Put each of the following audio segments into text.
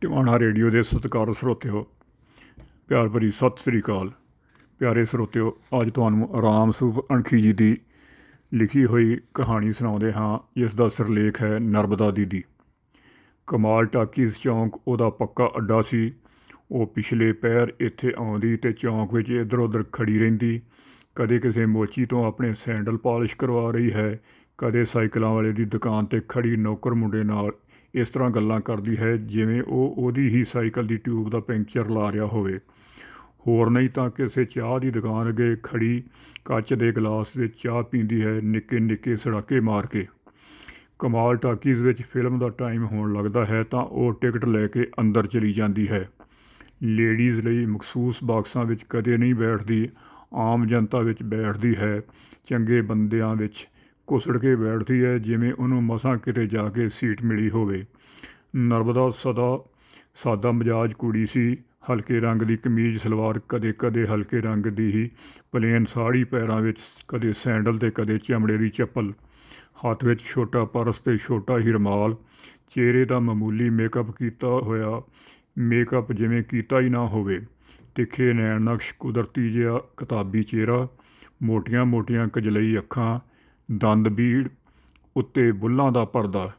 Tiwana radio ਦੇ ਸਤਿਕਾਰ ਸਰੋਤਿਓ, ਪਿਆਰ ਭਰੀ ਸਤਿ ਸ੍ਰੀ ਅਕਾਲ। ਪਿਆਰੇ ਸਰੋਤਿਓ, ਅੱਜ ਤੁਹਾਨੂੰ ਆਰਾਮ ਸੂਪ ਅਣਖੀ ਜੀ ਦੀ ਲਿਖੀ ਹੋਈ ਕਹਾਣੀ ਸੁਣਾਉਂਦੇ ਹਾਂ। ਜਿਸ ਦਾ ਸਿਰਲੇਖ ਹੈ ਨਰਮਦਾ ਦੀਦੀ। ਕਮਾਲ ਟਾਕੀਜ਼ ਚੌਂਕ, ਉਹਦਾ ਪੱਕਾ ਅੱਡਾ ਸੀ। ਉਹ ਪਿਛਲੇ ਪੈਰ ਇੱਥੇ ਆਉਂਦੀ ਤੇ ਚੌਂਕ ਵਿੱਚ ਇੱਧਰ ਉੱਧਰ ਖੜੀ ਰਹਿੰਦੀ। ਕਦੇ ਕਿਸੇ ਮੋਚੀ ਤੋਂ ਆਪਣੇ ਸੈਂਡਲ ਪਾਲਿਸ਼ ਕਰਵਾ ਰਹੀ ਹੈ। ਕਦੇ ਸਾਈਕਲਾਂ ਵਾਲੇ ਦੀ ਦੁਕਾਨ ਤੇ ਖੜੀ ਨੌਕਰ ਮੁੰਡੇ ਨਾਲ ਇਸ ਤਰ੍ਹਾਂ ਗੱਲਾਂ ਕਰਦੀ ਹੈ ਜਿਵੇਂ ਉਹ ਉਹਦੀ ਹੀ ਸਾਈਕਲ ਦੀ ਟਿਊਬ ਦਾ ਪੈਂਚਰ ਲਾ ਰਿਹਾ ਹੋਵੇ। ਹੋਰ ਨਹੀਂ ਤਾਂ ਕਿਸੇ ਚਾਹ ਦੀ ਦੁਕਾਨ ਅੱਗੇ ਖੜੀ ਕੱਚ ਦੇ ਗਲਾਸ ਵਿੱਚ ਚਾਹ ਪੀਂਦੀ ਹੈ ਨਿੱਕੇ ਨਿੱਕੇ ਸੜਾਕੇ ਮਾਰ ਕੇ। ਕਮਾਲ ਟਾਕੀਜ਼ ਵਿੱਚ ਫਿਲਮ ਦਾ ਟਾਈਮ ਹੋਣ ਲੱਗਦਾ ਹੈ ਤਾਂ ਉਹ ਟਿਕਟ ਲੈ ਕੇ ਅੰਦਰ ਚਲੀ ਜਾਂਦੀ ਹੈ। ਲੇਡੀਜ਼ ਲਈ ਮਖਸੂਸ ਬਾਕਸਾਂ ਵਿੱਚ ਕਦੇ ਨਹੀਂ ਬੈਠਦੀ, ਆਮ ਜਨਤਾ ਵਿੱਚ ਬੈਠਦੀ ਹੈ, ਚੰਗੇ ਬੰਦਿਆਂ ਵਿੱਚ ਘੁਸੜ ਕੇ ਬੈਠਦੀ ਹੈ, ਜਿਵੇਂ ਉਹਨੂੰ ਮਸਾਂ ਕਿਤੇ ਜਾ ਕੇ ਸੀਟ ਮਿਲੀ ਹੋਵੇ। ਨਰਮਦਾ ਸਦਾ ਸਾਦਾ ਮਜਾਜ ਕੁੜੀ ਸੀ। ਹਲਕੇ ਰੰਗ ਦੀ ਕਮੀਜ਼, ਸਲਵਾਰ ਕਦੇ ਕਦੇ ਹਲਕੇ ਰੰਗ ਦੀ ਹੀ, ਪਲੇਨ ਸਾੜੀ ਪੈਰਾਂ ਵਿੱਚ ਕਦੇ ਸੈਂਡਲ ਤੇ ਕਦੇ ਚਮੜੇ ਦੀ ਚੱਪਲ। ਹੱਥ ਵਿੱਚ ਛੋਟਾ ਪਰਸ ਤੇ ਛੋਟਾ ਹੀ ਰਮਾਲ। ਚਿਹਰੇ ਦਾ ਮਾਮੂਲੀ ਮੇਕਅਪ ਕੀਤਾ ਹੋਇਆ, ਮੇਕਅਪ ਜਿਵੇਂ ਕੀਤਾ ਹੀ ਨਾ ਹੋਵੇ। ਤਿੱਖੇ ਨੈਣ ਨਕਸ਼ ਕੁਦਰਤੀ ਜਿਹਾ ਕਿਤਾਬੀ ਚਿਹਰਾ, ਮੋਟੀਆਂ-ਮੋਟੀਆਂ ਕਜਲਈ ਅੱਖਾਂ ਦੰਦ ਬੀੜ ਉੱਤੇ ਬੁੱਲਾਂ ਦਾ ਪਰਦਾ।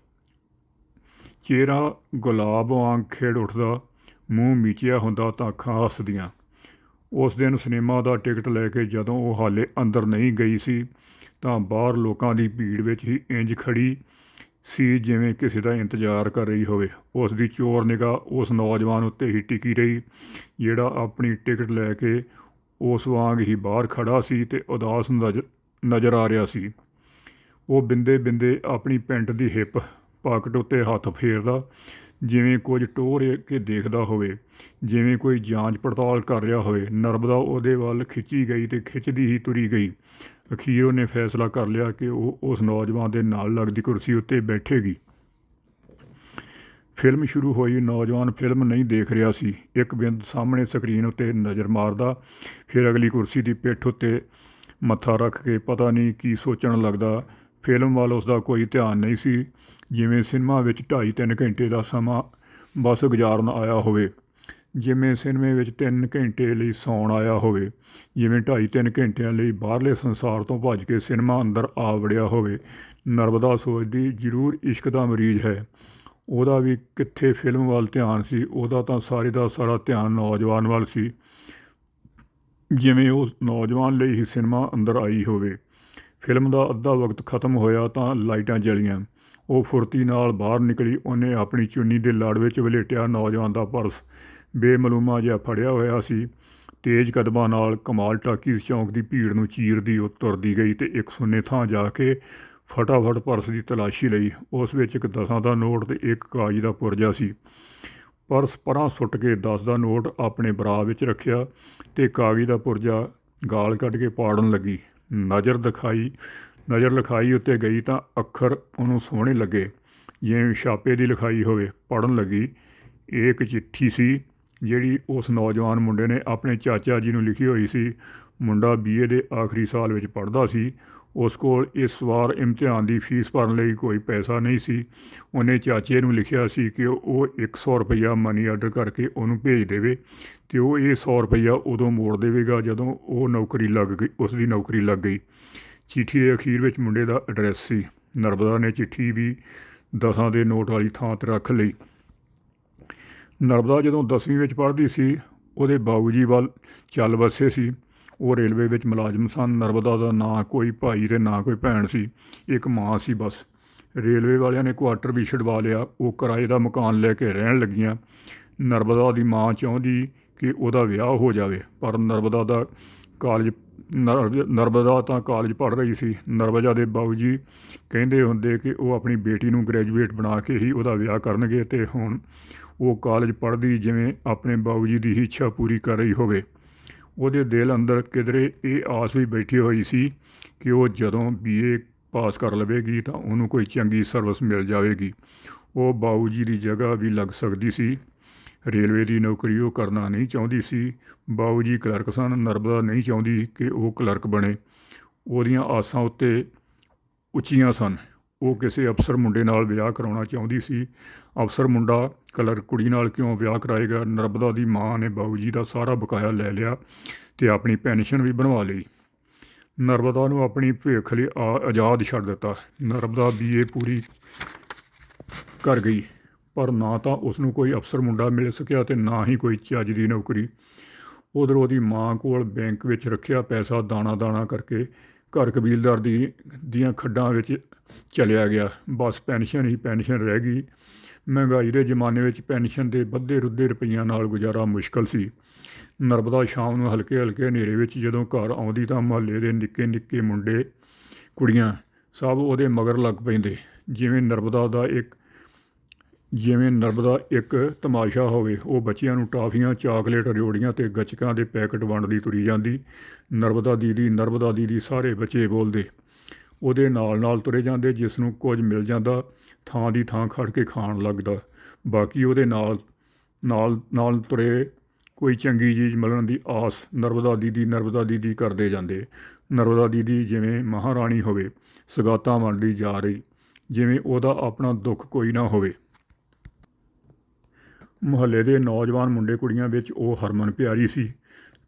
ਚਿਹਰਾ ਗੁਲਾਬ ਵਾਂਗ ਖੇੜ ਉੱਠਦਾ, ਮੂੰਹ ਮੀਚਿਆ ਹੁੰਦਾ ਤਾਂ ਅੱਖਾਂ ਹੱਸਦੀਆਂ। ਉਸ ਦਿਨ ਸਿਨੇਮਾ ਦਾ ਟਿਕਟ ਲੈ ਕੇ ਜਦੋਂ ਉਹ ਹਾਲੇ ਅੰਦਰ ਨਹੀਂ ਗਈ ਸੀ, ਤਾਂ ਬਾਹਰ ਲੋਕਾਂ ਦੀ ਭੀੜ ਵਿੱਚ ਹੀ ਇੰਜ ਖੜੀ ਸੀ ਜਿਵੇਂ ਕਿਸੇ ਦਾ ਇੰਤਜ਼ਾਰ ਕਰ ਰਹੀ ਹੋਵੇ। ਉਸ ਦੀ ਚੋਰ ਨਿਗਾਹ ਉਸ ਨੌਜਵਾਨ ਉੱਤੇ ਹੀ ਟਿਕੀ ਰਹੀ, ਜਿਹੜਾ ਆਪਣੀ ਟਿਕਟ ਲੈ ਕੇ ਉਸ ਵਾਂਗ ਹੀ ਬਾਹਰ ਖੜਾ ਸੀ ਤੇ ਉਦਾਸ ਨਜ਼ਰ ਨਜ਼ਰ ਆ ਰਿਹਾ ਸੀ। ਉਹ ਬਿੰਦੇ ਬਿੰਦੇ ਆਪਣੀ ਪੈਂਟ ਦੀ ਹਿੱਪ ਪਾਕਟ ਉੱਤੇ ਹੱਥ ਫੇਰਦਾ, ਜਿਵੇਂ ਕੁਝ ਟੋਰ ਕੇ ਦੇਖਦਾ ਹੋਵੇ, ਜਿਵੇਂ ਕੋਈ ਜਾਂਚ ਪੜਤਾਲ ਕਰ ਰਿਹਾ ਹੋਵੇ। ਨਰਮਦਾ ਉਹਦੇ ਵੱਲ ਖਿੱਚੀ ਗਈ ਤੇ ਖਿੱਚਦੀ ਹੀ ਤੁਰੀ ਗਈ। ਅਖੀਰ ਉਹਨੇ ਫੈਸਲਾ ਕਰ ਲਿਆ ਕਿ ਉਹ ਉਸ ਨੌਜਵਾਨ ਦੇ ਨਾਲ ਲੱਗਦੀ ਕੁਰਸੀ ਉੱਤੇ ਬੈਠੇਗੀ। ਫਿਲਮ ਸ਼ੁਰੂ ਹੋਈ, ਨੌਜਵਾਨ ਫਿਲਮ ਨਹੀਂ ਦੇਖ ਰਿਹਾ ਸੀ। ਇੱਕ ਬਿੰਦ ਸਾਹਮਣੇ ਸਕਰੀਨ ਉੱਤੇ ਨਜ਼ਰ ਮਾਰਦਾ, ਫਿਰ ਅਗਲੀ ਕੁਰਸੀ ਦੀ ਪਿੱਠ ਉੱਤੇ ਮੱਥਾ ਰੱਖ ਕੇ ਪਤਾ ਨਹੀਂ ਕੀ ਸੋਚਣ ਲੱਗਦਾ। ਫਿਲਮ ਵੱਲ ਉਸ ਦਾ ਕੋਈ ਧਿਆਨ ਨਹੀਂ ਸੀ, ਜਿਵੇਂ ਸਿਨੇਮਾ ਵਿੱਚ 2.5-3 ਘੰਟੇ ਦਾ ਸਮਾਂ ਬਸ ਗੁਜ਼ਾਰਨ ਆਇਆ ਹੋਵੇ, ਜਿਵੇਂ ਸਿਨੇਮੇ ਵਿੱਚ 3 ਘੰਟੇ ਲਈ ਸੌਣ ਆਇਆ ਹੋਵੇ, ਜਿਵੇਂ 2.5-3 ਘੰਟਿਆਂ ਲਈ ਬਾਹਰਲੇ ਸੰਸਾਰ ਤੋਂ ਭੱਜ ਕੇ ਸਿਨੇਮਾ ਅੰਦਰ ਆ ਵੜਿਆ ਹੋਵੇ, ਨਰਮਦਾ ਸੋਚਦੀ ਜ਼ਰੂਰ ਇਸ਼ਕ ਦਾ ਮਰੀਜ਼ ਹੈ। ਉਹਦਾ ਵੀ ਕਿੱਥੇ ਫਿਲਮ ਵੱਲ ਧਿਆਨ ਸੀ, ਉਹਦਾ ਤਾਂ ਸਾਰੇ ਦਾ ਸਾਰਾ ਧਿਆਨ ਨੌਜਵਾਨ ਵੱਲ ਸੀ, ਜਿਵੇਂ ਉਹ ਨੌਜਵਾਨ ਲਈ ਹੀ ਸਿਨੇਮਾ ਅੰਦਰ ਆਈ ਹੋਵੇ। ਫਿਲਮ ਦਾ ਅੱਧਾ ਵਕਤ ਖਤਮ ਹੋਇਆ ਤਾਂ ਲਾਈਟਾਂ ਜਲੀਆਂ। ਉਹ ਫੁਰਤੀ ਨਾਲ ਬਾਹਰ ਨਿਕਲੀ। ਉਹਨੇ ਆਪਣੀ ਚੁੰਨੀ ਦੇ ਲੜ ਵਿੱਚ ਵਲੇਟਿਆ ਨੌਜਵਾਨ ਦਾ ਪਰਸ। ਬੇਮਲੂਮਾ ਜਿਹਾ ਫੜਿਆ ਹੋਇਆ ਸੀ। ਤੇਜ਼ ਕਦਮਾਂ ਨਾਲ ਕਮਾਲ ਟਾਕੀਜ਼ ਚੌਂਕ ਦੀ ਭੀੜ ਨੂੰ ਚੀਰਦੀ ਉਹ ਤੁਰਦੀ ਗਈ ਤੇ ਇੱਕ ਸੁੰਨੇ ਥਾਂ ਜਾ ਕੇ ਫਟਾਫਟ ਪਰਸ ਦੀ ਤਲਾਸ਼ੀ ਲਈ। ਉਸ ਵਿੱਚ ਇੱਕ ਦਸਾਂ ਦਾ ਨੋਟ ਤੇ ਇੱਕ ਕਾਗਜ਼ ਦਾ ਪੁਰਜਾ ਸੀ। ਪਰਸ ਪਰਾਂ ਸੁੱਟ ਕੇ 10 ਦਾ ਨੋਟ ਆਪਣੇ ਬਰਾ ਵਿੱਚ ਰੱਖਿਆ ਤੇ ਕਾਗਜ਼ ਦਾ ਪੁਰਜਾ ਗਾਲ ਕੱਢ ਕੇ ਪਾੜਨ ਲੱਗੀ। ਨਜ਼ਰ ਦਿਖਾਈ, ਨਜ਼ਰ ਲਿਖਾਈ ਉੱਤੇ ਗਈ ਤਾਂ ਅੱਖਰ ਉਹਨੂੰ ਸੋਹਣੇ ਲੱਗੇ। ਜਿਵੇਂ ਛਾਪੇ ਦੀ ਲਿਖਾਈ ਹੋਵੇ ਪੜਨ ਲੱਗੀ। ਇਹ ਇੱਕ ਚਿੱਠੀ ਸੀ, ਜਿਹੜੀ ਉਸ ਨੌਜਵਾਨ ਮੁੰਡੇ ਨੇ ਆਪਣੇ ਚਾਚਾ ਜੀ ਨੂੰ ਲਿਖੀ ਹੋਈ ਸੀ। ਮੁੰਡਾ ਬੀਏ ਦੇ ਆਖਰੀ ਸਾਲ ਵਿੱਚ ਪੜ੍ਹਦਾ ਸੀ। ਉਸ ਕੋਲ ਇਸ ਵਾਰ ਇਮਤਿਹਾਨ ਦੀ ਫੀਸ ਭਰਨ ਲਈ ਕੋਈ ਪੈਸਾ ਨਹੀਂ ਸੀ। ਉਹਨੇ ਚਾਚੇ ਨੂੰ ਲਿਖਿਆ ਸੀ ਕਿ ਉਹ 100 ਰੁਪਇਆ ਮਨੀ ਆਰਡਰ ਕਰਕੇ ਉਹਨੂੰ ਭੇਜ ਦੇਵੇ ਤੇ ਉਹ ਇਹ 100 ਰੁਪਇਆ ਉਦੋਂ ਮੋੜ ਦੇਵੇਗਾ ਜਦੋਂ ਉਹ ਨੌਕਰੀ ਲੱਗ ਗਈ, ਉਸ ਦੀ ਨੌਕਰੀ ਲੱਗ ਗਈ। ਚਿੱਠੀ ਦੇ ਅਖੀਰ ਵਿੱਚ ਮੁੰਡੇ ਦਾ ਐਡਰੈਸ ਸੀ। ਨਰਮਦਾ ਨੇ ਚਿੱਠੀ ਵੀ ਦਸਾਂ ਦੇ ਨੋਟ ਵਾਲੀ ਥਾਂ ਤੇ ਰੱਖ ਲਈ। ਨਰਮਦਾ ਜਦੋਂ 10ਵੀਂ ਵਿੱਚ ਪੜ੍ਹਦੀ ਸੀ, ਉਹਦੇ ਬਾਊ ਜੀ ਵੱਲ ਚੱਲ ਵਸੇ ਸੀ। ਉਹ ਰੇਲਵੇ ਵਿੱਚ ਮੁਲਾਜ਼ਮ ਸਨ। ਨਰਮਦਾ ਦਾ ਨਾ ਕੋਈ ਭਾਈ ਤੇ ਨਾ ਕੋਈ ਭੈਣ ਸੀ, ਇੱਕ ਮਾਂ ਸੀ ਬਸ। ਰੇਲਵੇ ਵਾਲਿਆਂ ਨੇ ਕੁਆਟਰ ਵੀ ਛਡਵਾ ਲਿਆ। ਉਹ ਕਿਰਾਏ ਦਾ ਮਕਾਨ ਲੈ ਕੇ ਰਹਿਣ ਲੱਗੀਆਂ। ਨਰਮਦਾ ਦੀ ਮਾਂ ਚਾਹੁੰਦੀ ਕਿ ਉਹਦਾ ਵਿਆਹ ਹੋ ਜਾਵੇ, ਪਰ ਨਰਮਦਾ ਦਾ ਕਾਲਜ ਨਰਮਦਾ ਤਾਂ ਕਾਲਜ ਪੜ੍ਹ ਰਹੀ ਸੀ। ਨਰਮਜਾ ਦੇ ਬਾਊ ਜੀ ਕਹਿੰਦੇ ਹੁੰਦੇ ਕਿ ਉਹ ਆਪਣੀ ਬੇਟੀ ਨੂੰ ਗ੍ਰੈਜੂਏਟ ਬਣਾ ਕੇ ਹੀ ਉਹਦਾ ਵਿਆਹ ਕਰਨਗੇ ਤੇ ਹੁਣ ਉਹ ਕਾਲਜ ਪੜ੍ਹਦੀ ਜਿਵੇਂ ਆਪਣੇ ਬਾਊ ਜੀ ਦੀ ਹੀ ਇੱਛਾ ਪੂਰੀ ਕਰ ਰਹੀ ਹੋਵੇ। ਉਹਦੇ ਦਿਲ ਅੰਦਰ ਕਿਧਰੇ ਇਹ ਆਸ ਵੀ ਬੈਠੀ ਹੋਈ ਸੀ ਕਿ ਉਹ ਜਦੋਂ ਬੀਏ ਪਾਸ ਕਰ ਲਵੇਗੀ ਤਾਂ ਉਹਨੂੰ ਕੋਈ ਚੰਗੀ ਸਰਵਿਸ ਮਿਲ ਜਾਵੇਗੀ। ਉਹ ਬਾਊ ਜੀ ਦੀ ਜਗ੍ਹਾ ਵੀ ਲੱਗ ਸਕਦੀ ਸੀ। ਰੇਲਵੇ ਦੀ ਨੌਕਰੀ ਉਹ ਕਰਨਾ ਨਹੀਂ ਚਾਹੁੰਦੀ ਸੀ। ਬਾਊ ਜੀ ਕਲਰਕ ਸਨ, ਨਰਮਦਾ ਨਹੀਂ ਚਾਹੁੰਦੀ ਕਿ ਉਹ ਕਲਰਕ ਬਣੇ। ਉਹਦੀਆਂ ਆਸਾਂ ਉੱਤੇ ਉੱਚੀਆਂ ਸਨ। ਉਹ ਕਿਸੇ ਅਫਸਰ ਮੁੰਡੇ ਨਾਲ ਵਿਆਹ ਕਰਾਉਣਾ ਚਾਹੁੰਦੀ ਸੀ। ਅਫਸਰ ਮੁੰਡਾ ਕਲਰ ਕੁੜੀ ਨਾਲ ਕਿਉਂ ਵਿਆਹ ਕਰਾਏਗਾ ਨਰਬਦਾ ਦੀ ਮਾਂ ਨੇ ਬਾਊ ਜੀ ਦਾ ਸਾਰਾ ਬਕਾਇਆ ਲੈ ਲਿਆ ਤੇ ਆਪਣੀ ਪੈਨਸ਼ਨ ਵੀ ਬਣਵਾ ਲਈ। ਨਰਬਦਾ ਨੂੰ ਆਪਣੀ ਭੇਖ ਲਈ ਆ- ਆਜ਼ਾਦ ਛੱਡ ਦਿੱਤਾ। ਨਰਬਦਾ ਬੀਏ ਪੂਰੀ ਕਰ ਗਈ, ਪਰ ਨਾ ਤਾਂ ਉਸ ਨੂੰ ਕੋਈ ਅਫਸਰ ਮੁੰਡਾ ਮਿਲ ਸਕਿਆ ਤੇ ਨਾ ਹੀ ਕੋਈ ਚੱਜ ਦੀ ਨੌਕਰੀ। ਉਧਰ ਉਹਦੀ ਮਾਂ ਕੋਲ ਬੈਂਕ ਵਿੱਚ ਰੱਖਿਆ ਪੈਸਾ ਦਾਣਾ ਦਾਣਾ ਕਰਕੇ ਘਰ ਕਬੀਲਦਾਰ ਦੀ, ਦੀਆਂ ਖੱਡਾਂ ਵਿੱਚ ਚਲਿਆ ਗਿਆ। ਬਸ ਪੈਨਸ਼ਨ ਹੀ ਪੈਨਸ਼ਨ ਰਹਿ ਗਈ। ਮਹਿੰਗਾਈ ਦੇ ਜ਼ਮਾਨੇ ਵਿੱਚ ਪੈਨਸ਼ਨ ਦੇ ਵੱਧੇ ਰੁੱਧੇ ਰੁਪਈਆਂ ਨਾਲ ਗੁਜ਼ਾਰਾ ਮੁਸ਼ਕਲ ਸੀ। ਨਰਬਦਾ ਸ਼ਾਮ ਨੂੰ ਹਲਕੇ ਹਲਕੇ ਹਨੇਰੇ ਵਿੱਚ ਜਦੋਂ ਘਰ ਆਉਂਦੀ ਤਾਂ ਮੁਹੱਲੇ ਦੇ ਨਿੱਕੇ ਨਿੱਕੇ ਮੁੰਡੇ, ਕੁੜੀਆਂ ਸਭ ਉਹਦੇ ਮਗਰ ਲੱਗ ਪੈਂਦੇ। ਜਿਵੇਂ ਨਰਬਦਾ ਦਾ ਇੱਕ ਜਿਵੇਂ ਨਰਬਦਾ ਇੱਕ ਤਮਾਸ਼ਾ ਹੋਵੇ, ਉਹ ਬੱਚਿਆਂ ਨੂੰ ਟਾਫੀਆਂ, ਚਾਕਲੇਟ ਰਿਓੜੀਆਂ ਤੇ ਗੱਚਕਾਂ ਦੇ ਪੈਕਟ ਵੰਡਦੀ ਤੁਰੀ ਜਾਂਦੀ। ਨਰਬਦਾ ਦੀਦੀ ਨਰਬਦਾ ਦੀਦੀ, ਸਾਰੇ ਬੱਚੇ ਬੋਲਦੇ। ਉਹਦੇ ਨਾਲ ਨਾਲ ਤੁਰੇ ਜਾਂਦੇ ਜਿਸ ਨੂੰ ਕੁਝ ਮਿਲ ਜਾਂਦਾ, ਥਾਂ ਦੀ ਥਾਂ ਖੜ ਕੇ ਖਾਣ ਲੱਗਦਾ। ਬਾਕੀ ਉਹਦੇ ਨਾਲ ਨਾਲ ਨਾਲ ਤੁਰੇ ਕੋਈ ਚੰਗੀ ਚੀਜ਼ ਮਿਲਣ ਦੀ ਆਸ ਨਰਬਦਾ ਦੀਦੀ ਨਰਬਦਾ ਦੀਦੀ ਕਰਦੇ ਜਾਂਦੇ। ਨਰਬਦਾ ਦੀਦੀ ਜਿਵੇਂ ਮਹਾਰਾਣੀ ਹੋਵੇ, ਸਗਾਤਾਂ ਵੰਡਦੀ ਜਾ ਰਹੀ, ਜਿਵੇਂ ਉਹਦਾ ਆਪਣਾ ਦੁੱਖ ਕੋਈ ਨਾ ਹੋਵੇ। ਮੁਹੱਲੇ ਦੇ ਨੌਜਵਾਨ ਮੁੰਡੇ ਕੁੜੀਆਂ ਵਿੱਚ ਉਹ ਹਰਮਨ ਪਿਆਰੀ ਸੀ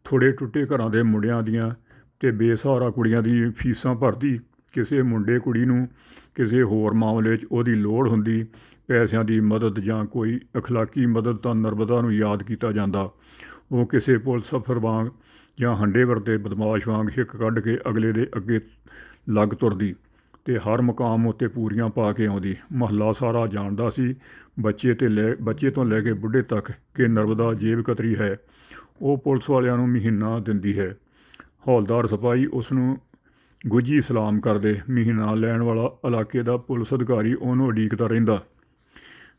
ਥੋੜੇ ਟੁੱਟੇ ਘਰਾਂ ਦੇ ਮੁੰਡਿਆਂ ਦੀਆਂ ਤੇ ਬੇਸਹਾਰਾ ਕੁੜੀਆਂ ਦੀ ਫੀਸਾਂ ਭਰਦੀ ਕਿਸੇ ਮੁੰਡੇ ਕੁੜੀ ਨੂੰ ਕਿਸੇ ਹੋਰ ਮਾਮਲੇ 'ਚ ਉਹਦੀ ਲੋੜ ਹੁੰਦੀ ਪੈਸਿਆਂ ਦੀ ਮਦਦ ਜਾਂ ਕੋਈ اخلاقی ਮਦਦ ਤਾਂ ਨਰਬਦਾ ਨੂੰ ਯਾਦ ਕੀਤਾ ਜਾਂਦਾ ਉਹ ਕਿਸੇ ਪੁਲਿਸ ਅਫਸਰ ਵਾਂਗ ਜਾਂ ਹੰਡੇ ਵਰਤੇ ਬਦਮਾਸ਼ ਵਾਂਗ ਹਿੱਕ ਕੱਢ ਕੇ ਅਗਲੇ ਦੇ ਅੱਗੇ ਲੱਗ ਤੁਰਦੀ ਤੇ ਹਰ ਮੁਕਾਮ ਉੱਤੇ ਪੂਰੀਆਂ ਪਾ ਕੇ ਆਉਂਦੀ। ਮਹੱਲਾ ਸਾਰਾ ਜਾਣਦਾ ਸੀ, ਬੱਚੇ ਤੇ ਲੈ, ਬੱਚੇ ਤੋਂ ਲੈ ਕੇ ਬੁੱਢੇ ਤੱਕ ਕਿ ਨਰਬਦਾ ਜੇਬ ਕਤਰੀ ਹੈ। ਉਹ ਪੁਲਿਸ ਵਾਲਿਆਂ ਨੂੰ ਮਹੀਨਾ ਦਿੰਦੀ ਹੈ। ਹੌਲਦਾਰ ਸਿਪਾਹੀ ਉਸ ਨੂੰ ਗੁੱਜੀ ਸਲਾਮ ਕਰਦੇ। ਮਹੀਨਾ ਲੈਣ ਵਾਲਾ ਇਲਾਕੇ ਦਾ ਪੁਲਿਸ ਅਧਿਕਾਰੀ ਉਹਨੂੰ ਉਡੀਕਦਾ ਰਹਿੰਦਾ।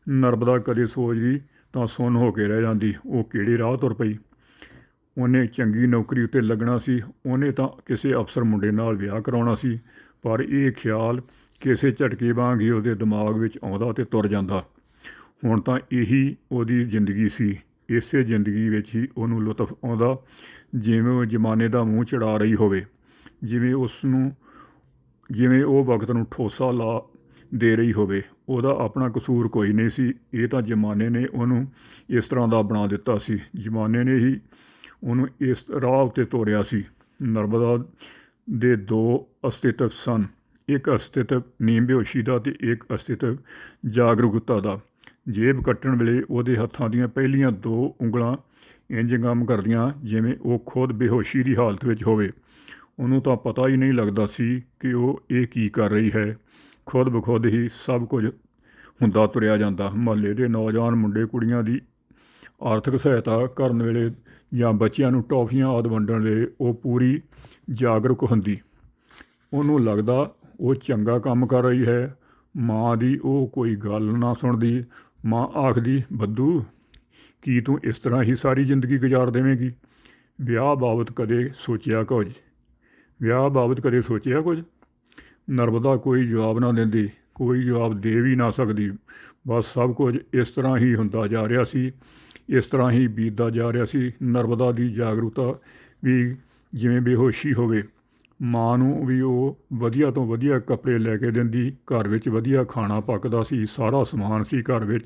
ਨਰਬਦਾ ਕਦੇ ਸੋਚਦੀ ਤਾਂ ਸੁੰਨ ਹੋ ਕੇ ਰਹਿ ਜਾਂਦੀ। ਉਹ ਕਿਹੜੇ ਰਾਹ ਤੁਰ ਪਈ? ਉਹਨੇ ਚੰਗੀ ਨੌਕਰੀ ਉੱਤੇ ਲੱਗਣਾ ਸੀ। ਉਹਨੇ ਤਾਂ ਕਿਸੇ ਅਫਸਰ ਮੁੰਡੇ ਨਾਲ ਵਿਆਹ ਕਰਾਉਣਾ ਸੀ। ਪਰ ਇਹ ਖਿਆਲ ਕਿਸੇ ਝਟਕੇ ਵਾਂਗ ਹੀ ਉਹਦੇ ਦਿਮਾਗ ਵਿੱਚ ਆਉਂਦਾ ਤੇ ਤੁਰ ਜਾਂਦਾ। ਹੁਣ ਤਾਂ ਇਹੀ ਉਹਦੀ ਜ਼ਿੰਦਗੀ ਸੀ। ਇਸੇ ਜ਼ਿੰਦਗੀ ਵਿੱਚ ਹੀ ਉਹਨੂੰ ਲੁਤਫ ਆਉਂਦਾ, ਜਿਵੇਂ ਉਹ ਜ਼ਮਾਨੇ ਦਾ ਮੂੰਹ ਚੜਾ ਰਹੀ ਹੋਵੇ। ਜਿਵੇਂ ਉਸ ਨੂੰ ਜਿਵੇਂ ਉਹ ਵਕਤ ਨੂੰ ਠੋਸਾ ਲਾ ਦੇ ਰਹੀ ਹੋਵੇ। ਉਹਦਾ ਆਪਣਾ ਕਸੂਰ ਕੋਈ ਨਹੀਂ ਸੀ। ਇਹ ਤਾਂ ਜ਼ਮਾਨੇ ਨੇ ਉਹਨੂੰ ਇਸ ਤਰ੍ਹਾਂ ਦਾ ਬਣਾ ਦਿੱਤਾ ਸੀ। ਜ਼ਮਾਨੇ ਨੇ ਹੀ ਉਹਨੂੰ ਇਸ ਰਾਹ ਉੱਤੇ ਤੋਰਿਆ ਸੀ। ਨਰਮਦਾ ਦੇ ਦੋ ਅਸਤਿਤਵ ਸਨ। ਇੱਕ ਅਸਤਿਤਵ ਨੀਮ ਬੇਹੋਸ਼ੀ ਦਾ ਤੇ ਇੱਕ ਅਸਤਿਤਵ ਜਾਗਰੂਕਤਾ ਦਾ। ਜੇਬ ਕੱਟਣ ਵੇਲੇ ਉਹਦੇ ਹੱਥਾਂ ਦੀਆਂ ਪਹਿਲੀਆਂ ਦੋ ਉਂਗਲਾਂ ਇੰਜ ਕੰਮ ਕਰਦੀਆਂ ਜਿਵੇਂ ਉਹ ਖੁਦ ਬੇਹੋਸ਼ੀ ਦੀ ਹਾਲਤ ਵਿੱਚ ਹੋਵੇ। ਉਹਨੂੰ ਤਾਂ ਪਤਾ ਹੀ ਨਹੀਂ ਲੱਗਦਾ ਸੀ ਕਿ ਉਹ ਇਹ ਕੀ ਕਰ ਰਹੀ ਹੈ। ਖੁਦ ਬਖੁਦ ਹੀ ਸਭ ਕੁਝ ਹੁੰਦਾ ਤੁਰਿਆ ਜਾਂਦਾ। ਮਹੱਲੇ ਦੇ ਨੌਜਵਾਨ ਮੁੰਡੇ ਕੁੜੀਆਂ ਦੀ ਆਰਥਿਕ ਸਹਾਇਤਾ ਕਰਨ ਵੇਲੇ ਜਾਂ ਬੱਚਿਆਂ ਨੂੰ ਟੌਫੀਆਂ ਆਦਿ ਵੰਡਣ ਵੇਲੇ ਉਹ ਪੂਰੀ ਜਾਗਰੂਕ ਹੁੰਦੀ। ਉਹਨੂੰ ਲੱਗਦਾ ਉਹ ਚੰਗਾ ਕੰਮ ਕਰ ਰਹੀ ਹੈ। ਮਾਂ ਦੀ ਉਹ ਕੋਈ ਗੱਲ ਨਾ ਸੁਣਦੀ। ਮਾਂ ਆਖਦੀ, ਬੱਦੂ, ਕੀ ਤੂੰ ਇਸ ਤਰ੍ਹਾਂ ਹੀ ਸਾਰੀ ਜ਼ਿੰਦਗੀ ਗੁਜ਼ਾਰ ਦੇਵੇਂਗੀ? ਵਿਆਹ ਬਾਬਤ ਕਦੇ ਸੋਚਿਆ ਕੁਝ? ਵਿਆਹ ਬਾਬਤ ਕਦੇ ਸੋਚਿਆ ਕੁਝ? ਨਰਬਦਾ ਕੋਈ ਜਵਾਬ ਨਾ ਦਿੰਦੀ, ਕੋਈ ਜਵਾਬ ਦੇ ਵੀ ਨਾ ਸਕਦੀ। ਬਸ ਸਭ ਕੁਝ ਇਸ ਤਰ੍ਹਾਂ ਹੀ ਹੁੰਦਾ ਜਾ ਰਿਹਾ ਸੀ। ਇਸ ਤਰ੍ਹਾਂ ਹੀ ਬੀਤਦਾ ਜਾ ਰਿਹਾ ਸੀ। ਨਰਮਦਾ ਦੀ ਜਾਗਰੂਕਤਾ ਵੀ ਜਿਵੇਂ ਬੇਹੋਸ਼ੀ ਹੋਵੇ। ਮਾਂ ਨੂੰ ਵੀ ਉਹ ਵਧੀਆ ਤੋਂ ਵਧੀਆ ਕੱਪੜੇ ਲੈ ਕੇ ਦਿੰਦੀ। ਘਰ ਵਿੱਚ ਵਧੀਆ ਖਾਣਾ ਪੱਕਦਾ ਸੀ। ਸਾਰਾ ਸਮਾਨ ਸੀ ਘਰ ਵਿੱਚ।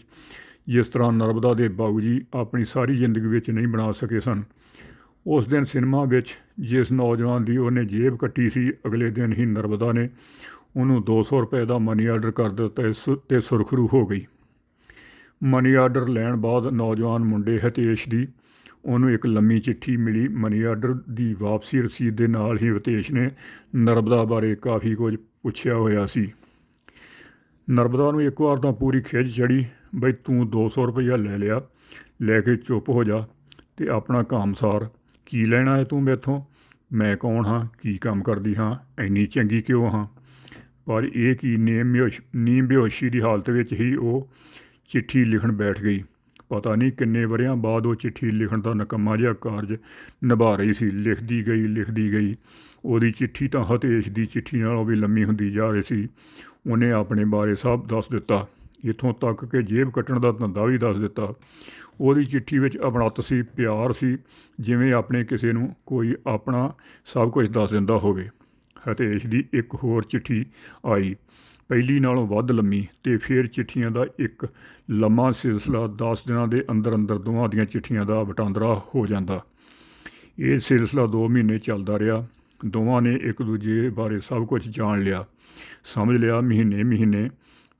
ਜਿਸ ਤਰ੍ਹਾਂ ਨਰਮਦਾ ਦੇ ਬਾਊ ਜੀ ਆਪਣੀ ਸਾਰੀ ਜ਼ਿੰਦਗੀ ਵਿੱਚ ਨਹੀਂ ਬਣਾ ਸਕੇ ਸਨ। ਉਸ ਦਿਨ ਸਿਨੇਮਾ ਵਿੱਚ ਜਿਸ ਨੌਜਵਾਨ ਦੀ ਉਹਨੇ ਜੇਬ ਕੱਟੀ ਸੀ, ਅਗਲੇ ਦਿਨ ਹੀ ਨਰਮਦਾ ਨੇ ਉਹਨੂੰ 200 ਰੁਪਏ ਦਾ ਮਨੀ ਆਰਡਰ ਕਰ ਦਿੱਤਾ ਸੁ- ਤੇ ਸੁਰਖਰੂ ਹੋ ਗਈ। ਮਨੀ ਆਰਡਰ ਲੈਣ ਬਾਅਦ ਨੌਜਵਾਨ ਮੁੰਡੇ ਹਤੇਸ਼ ਦੀ ਉਹਨੂੰ ਇੱਕ ਲੰਮੀ ਚਿੱਠੀ ਮਿਲੀ। ਮਨੀ ਆਰਡਰ ਦੀ ਵਾਪਸੀ ਰਸੀਦ ਦੇ ਨਾਲ ਹੀ ਹਤੇਸ਼ ਨੇ ਨਰਬਦਾ ਬਾਰੇ ਕਾਫੀ ਕੁਝ ਪੁੱਛਿਆ ਹੋਇਆ ਸੀ। ਨਰਬਦਾ ਨੂੰ ਇੱਕ ਵਾਰ ਤਾਂ ਪੂਰੀ ਖਿੱਚ ਚੜੀ ਬਈ ਤੂੰ 200 ਰੁਪਈਆ ਲੈ ਲਿਆ, ਲੈ ਕੇ ਚੁੱਪ ਹੋ ਜਾ ਤੇ ਆਪਣਾ ਕਾਮਸਾਰ ਕੀ ਲੈਣਾ ਹੈ ਤੂੰ ਮੈਥੋਂ? ਮੈਂ ਕੌਣ ਹਾਂ? ਕੀ ਕੰਮ ਕਰਦੀ ਹਾਂ? ਐਨੀ ਚੰਗੀ ਕਿਉਂ ਹਾਂ? ਪਰ ਇਹ ਕੀ ਨੀਮ ਬਿਹੋਸ਼, ਨੀਮ ਬਿਹੋਸ਼ੀ ਦੀ ਹਾਲਤ ਵਿੱਚ ਹੀ ਉਹ ਚਿੱਠੀ ਲਿਖਣ ਬੈਠ ਗਈ। ਪਤਾ ਨਹੀਂ ਕਿੰਨੇ ਵਰਿਆਂ ਬਾਅਦ ਉਹ ਚਿੱਠੀ ਲਿਖਣ ਦਾ ਨਕਮਾ ਜਿਹਾ ਕਾਰਜ ਨਿਭਾ ਰਹੀ ਸੀ। ਲਿਖਦੀ ਗਈ ਲਿਖਦੀ ਗਈ। ਉਹਦੀ ਚਿੱਠੀ ਤਾਂ ਹਤੇਸ਼ ਦੀ ਚਿੱਠੀ ਨਾਲੋਂ ਵੀ ਲੰਮੀ ਹੁੰਦੀ ਜਾ ਰਹੀ ਸੀ। ਉਹਨੇ ਆਪਣੇ ਬਾਰੇ ਸਭ ਦੱਸ ਦਿੱਤਾ। ਇੱਥੋਂ ਤੱਕ ਕਿ ਜੇਬ ਕੱਟਣ ਦਾ ਧੰਦਾ ਵੀ ਦੱਸ ਦਿੱਤਾ। ਉਹਦੀ ਚਿੱਠੀ ਵਿੱਚ ਅਪਣਤ ਸੀ, ਪਿਆਰ ਸੀ, ਜਿਵੇਂ ਆਪਣੇ ਕਿਸੇ ਨੂੰ ਕੋਈ ਆਪਣਾ ਸਭ ਕੁਝ ਦੱਸ ਦਿੰਦਾ ਹੋਵੇ। ਹਤੇਸ਼ ਦੀ ਇੱਕ ਹੋਰ ਚਿੱਠੀ ਆਈ। ਪਹਿਲੀ ਨਾਲੋਂ ਵੱਧ ਲੰਮੀ ਤੇ ਫਿਰ ਚਿੱਠੀਆਂ ਦਾ ਇੱਕ ਲੰਮਾ ਸਿਲਸਿਲਾ 10 ਦਿਨਾਂ ਦੇ ਅੰਦਰ ਅੰਦਰ ਦੋਵਾਂ ਦੀਆਂ ਚਿੱਠੀਆਂ ਦਾ ਵਟਾਂਦਰਾ ਹੋ ਜਾਂਦਾ। ਇਹ ਸਿਲਸਿਲਾ 2 ਮਹੀਨੇ ਚੱਲਦਾ ਰਿਹਾ। ਦੋਵਾਂ ਨੇ ਇੱਕ ਦੂਜੇ ਬਾਰੇ ਸਭ ਕੁਝ ਜਾਣ ਲਿਆ। ਸਮਝ ਲਿਆ ਮਹੀਨੇ ਮਹੀਨੇ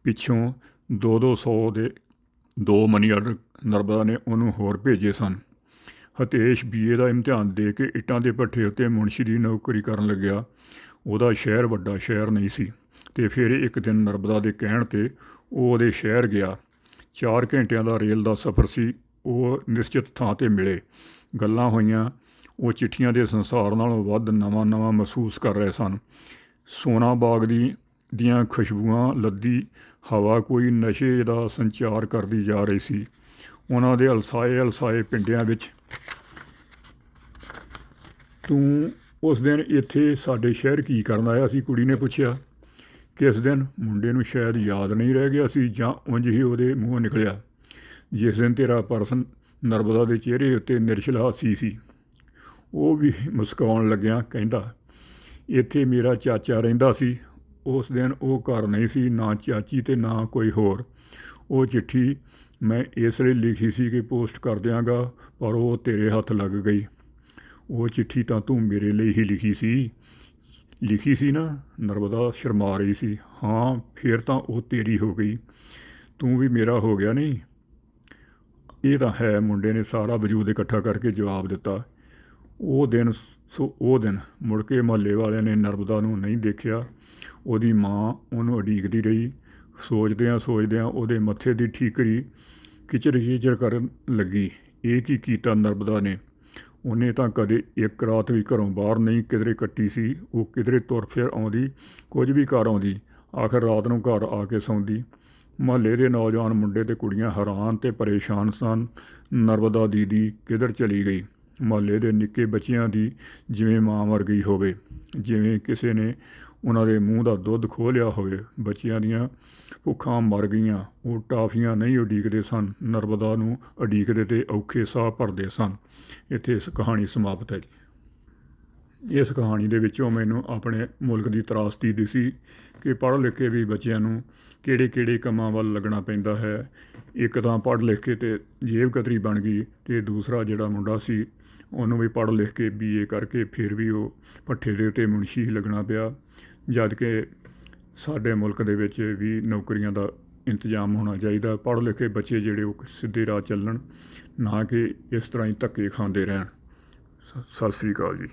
ਪਿੱਛੋਂ 2-200 ਦੇ ਦੋ ਮਨੀ ਆਰਡਰ ਨਰਮਦਾ ਨੇ ਉਹਨੂੰ ਹੋਰ ਭੇਜੇ ਸਨ। ਹਤੇਸ਼ ਬੀਏ ਦਾ ਇਮਤਿਹਾਨ ਦੇ ਕੇ ਇੱਟਾਂ ਦੇ ਭੱਠੇ ਉੱਤੇ ਮੁਨਸ਼ੀ ਦੀ ਨੌਕਰੀ ਕਰਨ ਲੱਗਿਆ। ਉਹਦਾ ਸ਼ਹਿਰ ਵੱਡਾ ਸ਼ਹਿਰ ਨਹੀਂ ਸੀ। ਤੇ ਫਿਰ ਇੱਕ ਦਿਨ ਨਰਮਦਾ ਦੇ ਕਹਿਣ ਤੇ ਉਹ ਉਹਦੇ ਸ਼ਹਿਰ ਗਿਆ। 4 ਘੰਟਿਆਂ ਦਾ ਰੇਲ ਦਾ ਸਫ਼ਰ ਸੀ। ਉਹ ਨਿਸ਼ਚਿਤ ਥਾਂ ਤੇ ਮਿਲੇ। ਗੱਲਾਂ ਹੋਈਆਂ। ਉਹ ਚਿੱਠੀਆਂ ਦੇ ਸੰਸਾਰ ਨਾਲੋਂ ਵੱਧ ਨਵਾਂ-ਨਵਾਂ ਮਹਿਸੂਸ ਕਰ ਰਹੇ ਸਨ। ਸੋਨਾ ਬਾਗ ਦੀ ਦੀਆਂ ਖੁਸ਼ਬੂਆਂ, ਲੱਦੀ, ਹਵਾ ਕੋਈ ਨਸ਼ੇ ਦਾ ਸੰਚਾਰ ਕਰਦੀ ਜਾ ਰਹੀ ਸੀ। ਉਹਨਾਂ ਦੇ ਅਲਸਾਏ ਅਲਸਾਏ ਪਿੰਡਿਆਂ ਵਿੱਚ, ਤੂੰ ਉਸ ਦਿਨ ਇੱਥੇ ਸਾਡੇ ਸ਼ਹਿਰ ਕੀ ਕਰਨ ਆਇਆ ਸੀ? ਕੁੜੀ ਨੇ ਪੁੱਛਿਆ। ਕਿਸ ਦਿਨ ਮੁੰਡੇ ਨੂੰ ਸ਼ਾਇਦ ਯਾਦ ਨਹੀਂ ਰਹਿ ਗਿਆ ਸੀ ਜਾਂ ਉਂਝ ਹੀ ਉਹਦੇ ਮੂੰਹੋਂ ਨਿਕਲਿਆ। ਜਿਸ ਦਿਨ ਤੇਰਾ ਪਰਸਨ ਨਰਮਦਾ ਦੇ ਚਿਹਰੇ ਉੱਤੇ ਨਿਰਛਲ ਹਾਸੀ ਸੀ। ਉਹ ਵੀ ਮੁਸਕਾਉਣ ਲੱਗਿਆ, ਕਹਿੰਦਾ, ਇੱਥੇ ਮੇਰਾ ਚਾਚਾ ਰਹਿੰਦਾ ਸੀ। ਉਸ ਦਿਨ ਉਹ ਘਰ ਨਹੀਂ ਸੀ, ਨਾ ਚਾਚੀ ਤੇ ਨਾ ਕੋਈ ਹੋਰ। ਉਹ ਚਿੱਠੀ ਮੈਂ ਇਸ ਲਈ ਲਿਖੀ ਸੀ ਕਿ ਪੋਸਟ ਕਰ ਦਿਆਂਗਾ, ਪਰ ਉਹ ਤੇਰੇ ਹੱਥ ਲੱਗ ਗਈ। ਉਹ ਚਿੱਠੀ ਤਾਂ ਤੂੰ ਮੇਰੇ ਲਈ ਹੀ ਲਿਖੀ ਸੀ। ਲਿਖੀ ਸੀ ਨਾ, ਨਰਮਦਾ ਸ਼ਰਮਾ ਰਹੀ ਸੀ। ਹਾਂ, ਫਿਰ ਤਾਂ ਉਹ ਤੇਰੀ ਹੋ ਗਈ। ਤੂੰ ਵੀ ਮੇਰਾ ਹੋ ਗਿਆ ਨਹੀਂ ਇਹ ਤਾਂ ਹੈ, ਮੁੰਡੇ ਨੇ ਸਾਰਾ ਵਜੂਦ ਇਕੱਠਾ ਕਰਕੇ ਜਵਾਬ ਦਿੱਤਾ। ਉਹ ਦਿਨ ਸੋ ਉਹ ਦਿਨ ਮੁੜ ਕੇ ਮਹੱਲੇ ਵਾਲਿਆਂ ਨੇ ਨਰਮਦਾ ਨੂੰ ਨਹੀਂ ਦੇਖਿਆ। ਉਹਦੀ ਮਾਂ ਉਹਨੂੰ ਉਡੀਕਦੀ ਰਹੀ। ਸੋਚਦਿਆਂ ਸੋਚਦਿਆਂ ਉਹਦੇ ਮੱਥੇ ਦੀ ਠੀਕਰੀ ਕਿਚਰ ਕਿਚਰ ਕਰਨ ਲੱਗੀ। ਇਹ ਕੀ ਕੀਤਾ ਨਰਮਦਾ ਨੇ? ਉਹਨੇ ਤਾਂ ਕਦੇ ਇੱਕ ਰਾਤ ਵੀ ਘਰੋਂ ਬਾਹਰ ਨਹੀਂ ਕਿਧਰੇ ਕੱਟੀ ਸੀ। ਉਹ ਕਿਧਰੇ ਤੁਰ ਫਿਰ ਆਉਂਦੀ, ਕੁਝ ਵੀ ਕਰ ਆਉਂਦੀ, ਆਖਰ ਰਾਤ ਨੂੰ ਘਰ ਆ ਕੇ ਸੌਂਦੀ। ਮਹੱਲੇ ਦੇ ਨੌਜਵਾਨ ਮੁੰਡੇ ਤੇ ਕੁੜੀਆਂ ਹੈਰਾਨ ਤੇ ਪਰੇਸ਼ਾਨ ਸਨ। ਨਰਮਦਾ ਦੀਦੀ ਕਿਧਰ ਚਲੀ ਗਈ? ਮਹੱਲੇ ਦੇ ਨਿੱਕੇ ਬੱਚਿਆਂ ਦੀ ਜਿਵੇਂ ਮਾਂ ਮਰ ਗਈ ਹੋਵੇ, ਜਿਵੇਂ ਕਿਸੇ ਨੇ ਉਹਨਾਂ ਦੇ ਮੂੰਹ ਦਾ ਦੁੱਧ ਖੋਹ ਲਿਆ ਹੋਵੇ। ਬੱਚਿਆਂ ਦੀਆਂ ਭੁੱਖਾਂ ਮਰ ਗਈਆਂ। ਉਹ ਟਾਫੀਆਂ ਨਹੀਂ ਉਡੀਕਦੇ ਸਨ। ਨਰਮਦਾ ਨੂੰ ਉਡੀਕਦੇ ਤੇ ਔਖੇ ਸਾਹ ਭਰਦੇ ਸਨ। ਇੱਥੇ ਇਸ ਕਹਾਣੀ ਸਮਾਪਤ ਹੈ ਜੀ। ਇਸ ਕਹਾਣੀ ਦੇ ਵਿੱਚੋਂ ਮੈਨੂੰ ਆਪਣੇ ਮੁਲਕ ਦੀ ਤਰਾਸਦੀ ਦਿਸੀ ਕਿ ਪੜ੍ਹ ਲਿਖ ਕੇ ਵੀ ਬੱਚਿਆਂ ਨੂੰ ਕਿਹੜੇ ਕਿਹੜੇ ਕੰਮਾਂ ਵੱਲ ਲੱਗਣਾ ਪੈਂਦਾ ਹੈ। ਇੱਕ ਤਾਂ ਪੜ੍ਹ ਲਿਖ ਕੇ ਤੇ ਜੇਬ ਕਤਰੀ ਬਣ ਗਈ ਤੇ ਦੂਸਰਾ ਜਿਹੜਾ ਮੁੰਡਾ ਸੀ, ਉਹਨੂੰ ਵੀ ਪੜ੍ਹ ਲਿਖ ਕੇ ਬੀਏ ਕਰਕੇ ਫਿਰ ਵੀ ਉਹ ਪੱਠੇ ਦੇ ਉੱਤੇ ਮੁਨਸ਼ੀ ਹੀ ਲੱਗਣਾ ਪਿਆ। ਜਦ ਕਿ ਸਾਡੇ ਮੁਲਕ ਦੇ ਵਿੱਚ ਵੀ ਨੌਕਰੀਆਂ ਦਾ ਇੰਤਜ਼ਾਮ ਹੋਣਾ ਚਾਹੀਦਾ ਪੜ੍ਹ ਲਿਖੇ ਬੱਚੇ ਜਿਹੜੇ ਉਹ ਸਿੱਧੇ ਰਾਹ ਚੱਲਣ, ਨਾ ਕਿ ਇਸ ਤਰ੍ਹਾਂ ਹੀ ਧੱਕੇ ਖਾਂਦੇ ਰਹਿਣ। ਸ- ਸਤਿ ਸ੍ਰੀ ਅਕਾਲ ਜੀ।